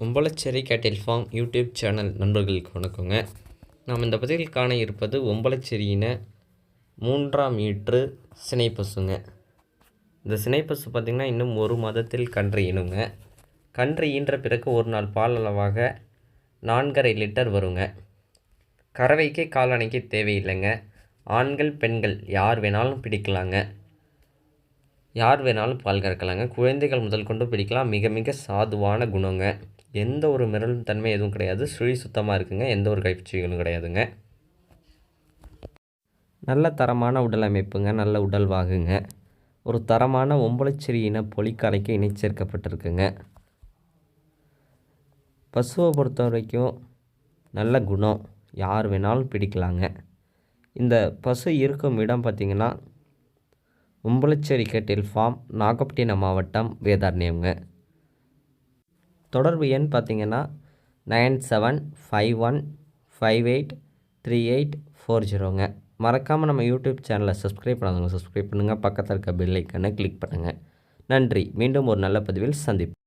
ஒம்பளச்சேரி கேட்டில் form YouTube channel நண்பர்களுக்கு வணக்கங்க. நாம் இந்த பதிவில் காண இருப்பது ஒம்பளச்சேரியின மூன்றாம் ஈற்று சினைப்பசுங்க. இந்த சினைப்பசு பார்த்திங்கன்னா இன்னும் ஒரு மாதத்தில் கன்று இணுங்க கன்று ஈன்ற பிறகு ஒரு நாள் பால் அளவாக நான்கரை லிட்டர் வருங்க. கறவைக்கு காலணைக்கு தேவையில்லைங்க. ஆண்கள் பெண்கள் யார் வேணாலும் பிடிக்கலாங்க. யார் வேணாலும் பால் கறக்கலாங்க. குழந்தைகள் முதல் கொண்டு பிடிக்கலாம். மிக மிக சாதுவான குணங்க. எந்த ஒரு மிரளும் தன்மை எதுவும் கிடையாது. சுழி சுத்தமாக இருக்குங்க. எந்த ஒரு கைப்பூச்சிகளும் கிடையாதுங்க. நல்ல தரமான உடல் அமைப்புங்க. நல்ல உடல் வாகுங்க. ஒரு தரமான ஒம்பளைச்சிறி இன பொலிக்காலைக்கு இணை சேர்க்கப்பட்டிருக்குங்க பசுவை பொறுத்த வரைக்கும் நல்ல குணம். யார் வேணாலும் பிடிக்கலாங்க. இந்த பசு இருக்கும் இடம் பார்த்திங்கன்னா உம்பளச்சேரி கேட்டில் ஃபார்ம் நாகப்பட்டினம் மாவட்டம் வேதாரண்யம்ங்க. தொடர்பு எண் பார்த்திங்கன்னா nine seven five one five eight three eight four ஜீரோங்க. மறக்காமல் நம்ம யூடியூப் சேனலை சப்ஸ்கிரைப் பண்ணாதவங்க சப்ஸ்கிரைப் பண்ணுங்கள் பக்கத்தில் இருக்க பெல் ஐக்கனை கிளிக் பண்ணுங்கள் நன்றி. மீண்டும் ஒரு நல்ல பதிவில் சந்திப்போம்.